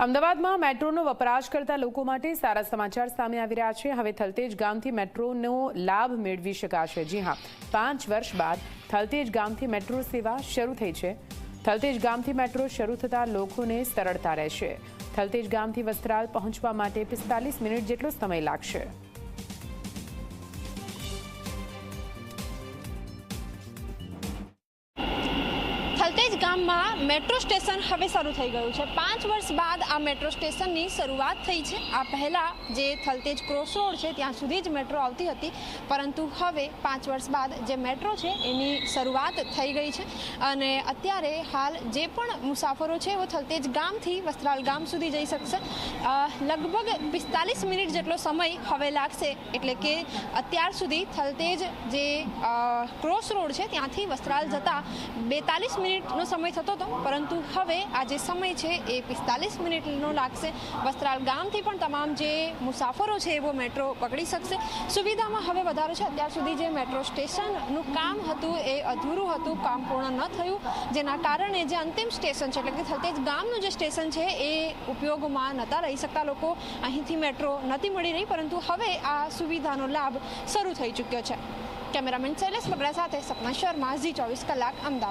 અમદાવાદમાં મેટ્રોનો વપરાશ કરતા લોકો માટે સારા સમાચાર સામે આવી રહ્યા છે. હવે થલતેજ ગામથી મેટ્રોનો લાભ મેળવી શકાશે. જી હા, પાંચ વર્ષ બાદ થલતેજ ગામથી મેટ્રો સેવા શરૂ થઈ છે. થલતેજ ગામથી મેટ્રો શરૂ થતાં લોકોને સરળતા રહેશે. થલતેજ ગામથી વસ્ત્રાલ પહોંચવા માટે પિસ્તાલીસ મિનિટ જેટલો સમય લાગશે. થલતેજ ગામમાં મેટ્રો સ્ટેશન હવે શરૂ થઈ ગયું છે. પાંચ વર્ષ બાદ આ મેટ્રો સ્ટેશનની શરૂઆત થઈ છે. આ પહેલાં જે થલતેજ ક્રોસ રોડ છે, ત્યાં સુધી જ મેટ્રો આવતી હતી. પરંતુ હવે પાંચ વર્ષ બાદ જે મેટ્રો છે, એની શરૂઆત થઈ ગઈ છે. અને અત્યારે હાલ જે પણ મુસાફરો છે એવો થલતેજ ગામથી વસ્ત્રાલ ગામ સુધી જઈ શકશે. લગભગ પિસ્તાલીસ મિનિટ જેટલો સમય હવે લાગશે. એટલે કે અત્યાર સુધી થલતેજ જે ક્રોસ રોડ છે, ત્યાંથી વસ્ત્રાલ જતા બેતાલીસ મિનિટનો સમય થતો હતો, પરંતુ હવે આ જે સમય છે એ પિસ્તાલીસ મિનિટનો લાગશે. વસ્ત્રાલ ગામથી પણ તમામ જે મુસાફરો છે એવો મેટ્રો પકડી શકશે. સુવિધામાં હવે વધારો છે. અત્યાર સુધી જે મેટ્રો સ્ટેશનનું કામ હતું એ અધૂરું હતું, કામ પૂર્ણ ન થયું. જેના કારણે જે અંતિમ સ્ટેશન છે, એટલે કે થલતેજ ગામનું જે સ્ટેશન છે, એ ઉપયોગમાં નહોતા રહી શકતા લોકો. અહીંથી મેટ્રો નથી મળી રહી, પરંતુ હવે આ સુવિધાનો લાભ શરૂ થઈ ચૂક્યો છે. કેમેરામેન શૈલેષ બગડા સાથે સપના શર્મા, ઝી ચોવીસ કલાક, અમદાવાદ.